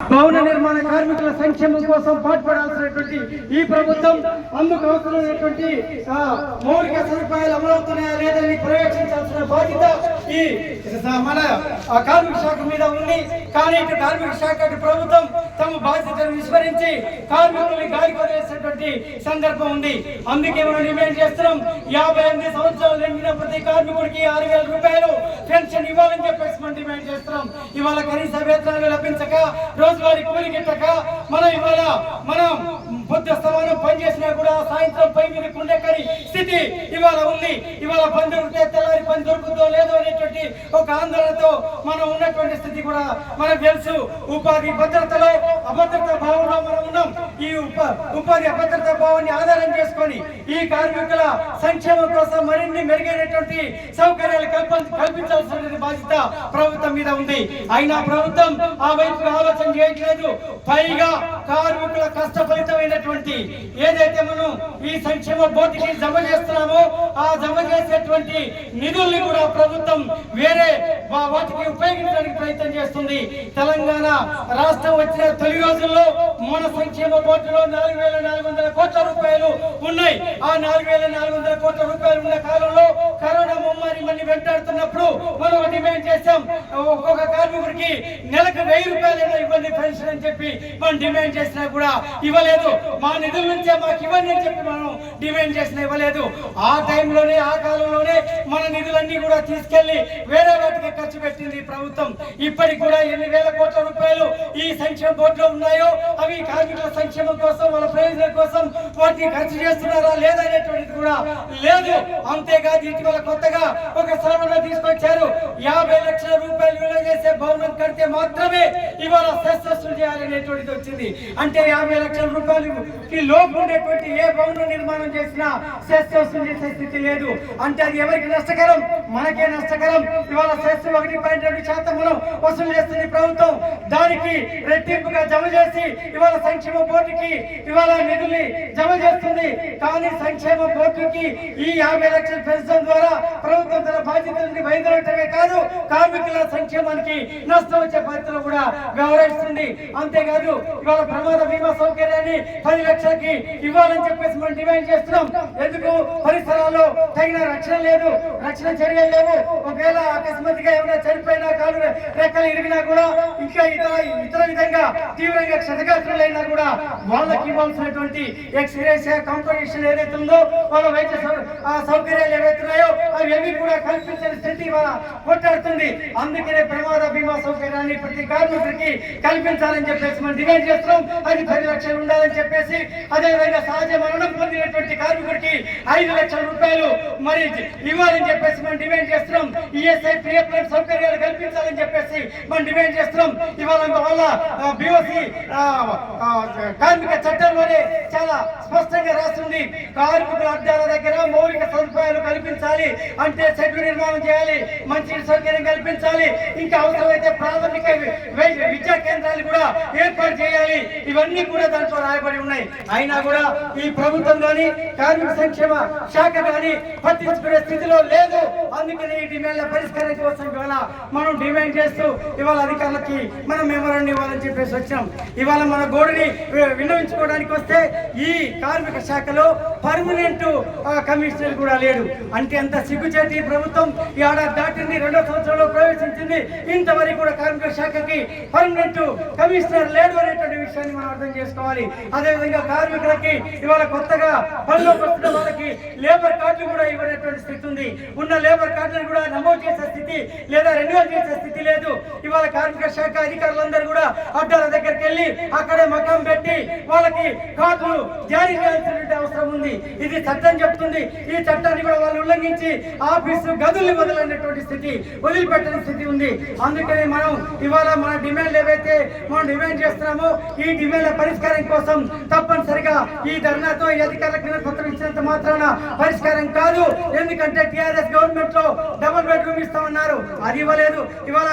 భవన నిర్మాణ కార్మికుల సంక్షేమం కోసం పాటుపడాల్సినటువంటి ఈ ప్రభుత్వం అందుకు అవసరమైనటువంటి మౌలిక సదుపాయాలు అమలవుతున్నాయా లేదని పర్యవేక్షించాల్సిన బాధ్యత ఈ మన కార్మిక శాఖ మీద ఉంది. కానీ ఇటు కార్మిక శాఖ ప్రభుత్వం తమ బాధ్యతను విస్మరించి కార్మికుల్ని గాలి కొనేసినటువంటి సందర్భం ఉంది. అందుకే మనం డిమాండ్ చేస్తున్నాం యాభై ఎనిమిది సంవత్సరాలు నిండిన ప్రతి కార్మికుడికి ఆరు వేల రూపాయలు పెన్షన్ ఇవ్వాలని చెప్పేసి మనం డిమాండ్ చేస్తున్నాం. ఇవాళ కనీస వేతనాలు లభించక రోజువారీ కూలి గిట్టక మనం ఇవాళ మనం బుద్ధ స్థానం పనిచేసినా కూడా సాయంత్రం పై మీద కుండెక్కని స్థితి ఇవాళ ఉంది. ఇవాళ బంధువులు తెల్ల పని దొరుకుతుందో లేదో అనేటువంటి ఒక ఆందోళనతో మనం ఉన్నటువంటి స్థితి కూడా మనకు తెలుసు. ఉపాధి భద్రతలో అభద్రత భావంలో మనం ఉన్నాం. ఈ ఉప ఉపాధి అభద్రత భావాన్ని ఆధారం చేసుకొని ఈ కార్మికుల సంక్షేమం కోసం మరిన్ని మెరుగైనటువంటి సౌకర్యాలు కల్ప కల్పించాల్సిన బాధ్యత ప్రభుత్వం మీద ఉంది. అయినా ప్రభుత్వం ఆ వైపు ఆలోచన చేయట్లేదు. పైగా కార్మికుల కష్ట ఫలితమైనటువంటి ఏదైతే మనం ఈ సంక్షేమ బోర్డుకి జమ చేస్తున్నామో. ఆ జమ చేసేటువంటి నిధుల్ని కూడా ప్రభుత్వం వేరే వాటికి ఉపయోగించడానికి ప్రయత్నం చేస్తుంది. తెలంగాణ రాష్ట్రం వచ్చిన తొలి రోజుల్లో మన సంక్షేమ బోర్డులో నాలుగు వేల నాలుగు వందల కోట్ల రూపాయలు ఉన్నాయి. ఆ నాలుగు వేల నాలుగు వందల కోట్ల రూపాయలు ఉన్న కాలంలో కరోనా ముమ్మారి మళ్ళీ వెంటాడుతున్నప్పుడు మనం డిమాండ్ చేశాం. ఒక్కొక్క కార్మికుడికి నెలకు వెయ్యి రూపాయలు ఇవ్వండి పెన్షన్ అని చెప్పి మనం డిమాండ్ చేసినా కూడా ఇవ్వలేదు. మా నిధుల నుంచే మాకు ఇవ్వండి అని చెప్పి మనం డిమాండ్ చేసిన ఇవ్వలేదు. ఆ టైంలోనే ఆ కాలంలోనే మన నిధులన్నీ కూడా తీసుకెళ్ళి వేరే వాటికి ఖర్చు పెట్టింది ఈ ప్రభుత్వం. ఇప్పటికి కూడా ఎన్ని వేల కోట్ల రూపాయలు ఈ సంక్షేమ బోర్డులో ఉన్నాయో అవి కార్మికుల సంక్షేమం కోసం వాళ్ళ ప్రయోజనం కోసం వాటిని ఖర్చు చేస్తున్నారా లేదా అనేటువంటిది కూడా లేదు. అంతేకాదు ఇటీవల కొత్తగా ఒక సవరణ తీసుకొచ్చారు. యాభై లక్షల రూపాయలు విలువ చేసే భవనం కడితే మాత్రమే ఇవాళ శస్త్రస్తులు చేయాలనేటువంటిది వచ్చింది. అంటే యాభై లక్షల రూపాయలు లోపు ఉండేటువంటి ఏ భవనం నిర్మాణం చేసినా శస్త్రస్తులు చేసే స్థితి లేదు. అంటే అది ఎవరికి నష్టకరం? మనకే నష్టకరం. ఇవాళ శస్త్రం ఒకటి పాయింట్ రెండు శాతం మనం వసూలు చేస్తుంది ప్రభుత్వం. దానికి రెట్టింపుగా జమ చేసి ఇవాళ సంక్షేమ బోర్డుకి ఇవాళ నిధుల్ని జమ చేస్తుంది. కానీ సంక్షేమ బోర్డుకి ఈ యాభై లక్షలు పెంచడం ద్వారా ప్రభుత్వం తన బాధ్యతల్ని బయలుదేరటమే కాదు కార్మికుల సంక్షేమానికి నష్టం వచ్చే పరిస్థితులు కూడా వ్యవహరిస్తుంది. అంతేకాదు ఇవాళ ప్రమాద బీమా సౌకర్యాన్ని పది లక్షలకి ఇవ్వాలని చెప్పేసి మనం డిమాండ్ చేస్తున్నాం. ఎందుకు? పరిసరాల్లో తగిన రక్షణ లేదు రక్షణ చర్యలు లేవు. ఒకవేళ అకస్మాత్తుగా ఏమైనా చనిపోయినా కాలు రెక్కలు ఇరిగినా కూడా ఇంకా ఇతర ఇతర విధంగా తీవ్రంగా క్షతగాత్రులైనా కూడా వాళ్ళకి ఇవ్వాల్సినటువంటి ఎక్స్రేస్ కాంపిటీషన్ ఏదైతే ఉందో వాళ్ళ వైద్య ఆ సౌకర్యాలు ఏవైతున్నాయో అవి ఏవి కూడా కల్పించని స్థితి ఇవాళ కొట్టాడుతుంది అందుకనే ప్రమాద బీమా సౌకర్యాన్ని ప్రతి కార్మికుడికి కల్పించాలని చెప్పేసి మనం డిమాండ్ చేస్తున్నాం. అది పది లక్షలు ఉండాలని చెప్పేసి అదేవిధంగా సహజ మరణం పొందినటువంటి కార్మికుడికి ఐదు లక్షల రూపాయలు మరి ఇవ్వాలని చెప్పేసి మనం డిమాండ్ చేస్తున్నాం. ఈఎస్ఐ ప్రియప్లన్ సౌకర్యాలు కల్పించాలని చెప్పేసి మనం డిమాండ్ చేస్తున్నాం. ఇవాళ వల్ల బీఓసి కార్మిక చట్టంలోనే చాలా స్పష్టంగా రాస్తుంది. కార్మికుల అడ్డాల దగ్గర మౌలిక సదుపాయాలు కల్పించాలి. అంటే చెట్లు నిర్మాణం చేయాలి మంచి సౌకర్యం కల్పించాలి. ఇంకా అవసరమైతే ప్రాథమిక విద్యా కేంద్రాలు కూడా ఏర్పాటు చేయాలి. ఇవన్నీ కూడా దాంట్లో రాయబడి ఉన్నాయి. అయినా కూడా ఈ ప్రభుత్వం కానీ కార్మిక సంక్షేమ శాఖ కానీ పట్టించుకునే స్థితిలో లేదు. అందుకని ఈ డిమాండ్ల పరిష్కారం కోసం ఇవాళ మనం డిమాండ్ చేస్తూ ఇవాళ అధికారులకి మనం మెమోరాండం ఇవ్వాలని చెప్పేసి వచ్చాం. ఇవాళ మన గోడుని వి- విన్నవించుకోవడానికి వస్తే ఈ కార్మిక శాఖలో పర్మనెంట్ కమిషనర్ కూడా లేడు. అంటే అంత సిగ్గుచేటి ప్రభుత్వం ఈ ఏడాది దాటింది రెండో సంవత్సరంలో ప్రవేశించింది. ఇంతవరకు కూడా కార్మిక శాఖకి పర్మనెంట్ కమిషనర్ లేడు అనేటువంటి విషయాన్ని మనం అర్థం చేసుకోవాలి. అదేవిధంగా కార్మికులకి ఇవాళ కొత్తగా పనిలో వస్తున్న వాళ్ళకి లేబర్ కార్డులు కూడా ఇవ్వనటువంటి స్థితి ఉంది. ఉన్న లేబర్ కార్డులను కూడా నమోదు చేసే స్థితి లేదా రెండు రెన్యువల్ చేసే స్థితి లేదు. ఇవాళ కార్మిక శాఖ అధికారులందరూ కూడా అడ్డాల దగ్గరికి వెళ్ళి అక్కడే మకాం పెట్టి వాళ్ళకి కార్డులు జారీ చేయాల్సినటువంటి అవసరం ఉంది. ఇది చట్టం చెప్తుంది. ఈ చట్టాన్ని కూడా వాళ్ళు ఉల్లంఘించి ఆఫీసు గదులు వదలనేటువంటి స్థితి వదిలిపెట్టని స్థితి ఉంది. అందుకని మనం ఇవాళ మన డిమాండ్ ఏవైతే మనం డిమాండ్ చేస్తున్నామో ఈ డిమాండ్ల పరిష్కారం కోసం తప్పనిసరిగా ఈ ధర్నాతో ఈ అధికారులకు పత్రం ఇచ్చినంత మాత్రాన పరిష్కారం కాదు. ఎందుకంటే టిఆర్ఎస్ గవర్నమెంట్లో డబుల్ బెడ్రూమ్ ఇస్తామన్నారు. అది ఇవ్వలేదు. ఇవాళ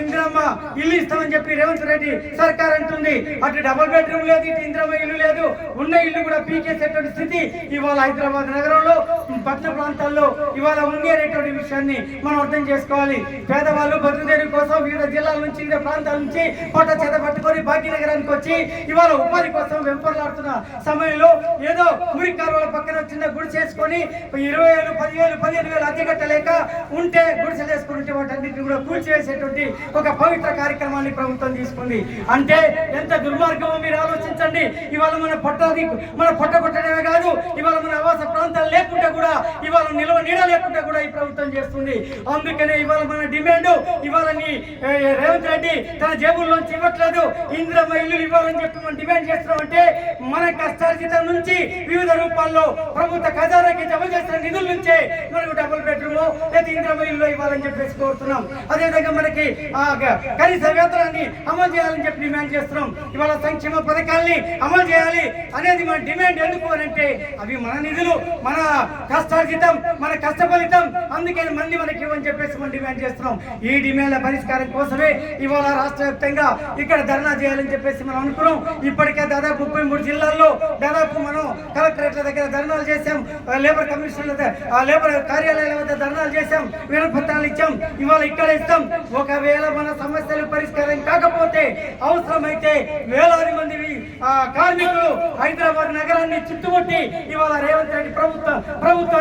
ఇందిరమ్మ ఇల్లు ఇస్తామని చెప్పి రేవంత్ రెడ్డి సర్కార్ అంటుంది. అటు డబుల్ బెడ్రూమ్ లేదు ఇటు ఇందిరమ్మ ఇల్లు లేదు. ఉన్న ఇల్లు కూడా పీకేసేటువంటి స్థితి ఇవాళ హైదరాబాద్ నగరంలో. పట్టణ ప్రాంతాల్లో ఇవాళ ఉంది విషయాన్ని మనం అర్థం చేసుకోవాలి. పేదవాళ్ళు బతుకుదేరి కోసం వివిధ జిల్లాల నుంచి వివిధ ప్రాంతాల నుంచి పొట్ట చేత పట్టుకొని భాగ్యనగరానికి వచ్చి ఇవాళ ఉపాధి కోసం వెంపర్లాడుతున్న సమయంలో ఏదో మురి కాలువల పక్కన చిన్న గుడి చేసుకొని ఇరవై వేలు పదివేలు పదిహేను వేలు అద్దె కట్టలేక ఉంటే గుడిసెలు వేసుకుంటే ఉంటే వాటన్నిటిని కూడా కూల్చివేసేటువంటి ఒక పవిత్ర కార్యక్రమాన్ని ప్రభుత్వం తీసుకుంది. అంటే ఎంత దుర్మార్గమో మీరు ఆలోచించండి. ఇవాళ మన పొట్టది మన పొట్ట కొట్టడమే కాదు ఇవాళ మన ఆవాస ప్రాంతాలు లేకుండా కూడా ఇవాళ నిల్వ నీడ లేకుండా కూడా ఈ ప్రభుత్వం చేస్తుంది. అందుకనే ఇవాళ మన డిమాండ్ ఇవాళ రేవంత్ రెడ్డి తన జేబుల్లోంచి ఇవ్వట్లేదు. ఇంద్రమ్మ ఇల్లు ఇవ్వాలని చెప్పి మనం డిమాండ్ చేస్తున్నాం అంటే మన కష్టార్జితం నుంచి వివిధ రూపాల్లో ప్రభుత్వ ఖజానాకి జమ చేసిన నిధుల నుంచే మనకు డబుల్ బెడ్రూమ్ లేదా ఇంద్రమ్మ ఇల్లు ఇవ్వాలని చెప్పేసి కోరుతున్నాం. అదేవిధంగా మనకి కనీస వేతనాన్ని అమలు చేయాలని చెప్పి డిమాండ్ చేస్తున్నాం. ఇవాళ సంక్షేమ పథకాల్ని అమలు చేయాలి అనేది మన డిమాండ్ ఎందుకు అంటే అవి మన నిధులు మన కష్టార్జిత మన కష్ట ఫలితం అందుకే మంది మనకి ఇవ్వని చెప్పేసి మనం డిమాండ్ చేస్తున్నాం. ఈ డిమాండ్ల పరిష్కారం కోసమే ఇవాళ రాష్ట్ర వ్యాప్తంగా ఇక్కడ ధర్నా చేయాలని చెప్పేసి మనం అనుకున్నాం. ఇప్పటికే దాదాపు ముప్పై మూడు జిల్లాల్లో దాదాపు మనం కలెక్టరేట్ల దగ్గర ధర్నాలు చేశాం. లేబర్ కమిషన్ల లేబర్ కార్యాలయాల వద్ద ధర్నాలు చేశాం. వినపత్రాలు ఇచ్చాం. ఇవాళ ఇక్కడ ఇస్తాం. ఒకవేళ మన సమస్యలు పరిష్కారం కాకపోతే అవసరమైతే వేలాది మంది ఆ, కార్మికులు హైదరాబాద్ నగరాన్ని చుట్టుముట్టి ఇవాళ రేవంత్ రెడ్డి ప్రభుత్వం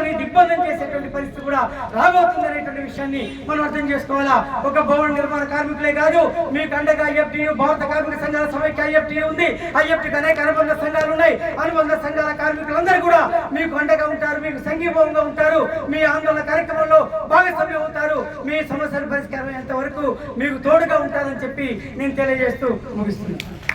ప్రభుత్వాన్ని దిగ్బంధం చేసేటువంటి పరిస్థితి కూడా రాబోతుంది అనేటువంటి విషయాన్ని మనం అర్థం చేసుకోవాలా? ఒక భవన నిర్మాణ కార్మికులే కాదు మీకు అండగా ఐఎఫ్టీ భారత కార్మిక సంఘాల సమైక్య ఐఎఫ్టీ ఉంది. ఐఎఫ్టీకి అనేక అనుబంధ సంఘాలు ఉన్నాయి. అనుబంధ సంఘాల కార్మికులందరూ కూడా మీకు అండగా ఉంటారు మీకు సంఘీభావంగా ఉంటారు మీ ఆందోళన కార్యక్రమంలో భాగస్వామ్యం అవుతారు. మీ సమస్యల పరిష్కారం అయ్యేంత వరకు మీకు తోడుగా ఉంటారని చెప్పి నేను తెలియజేస్తూ ముగిస్తున్నాను.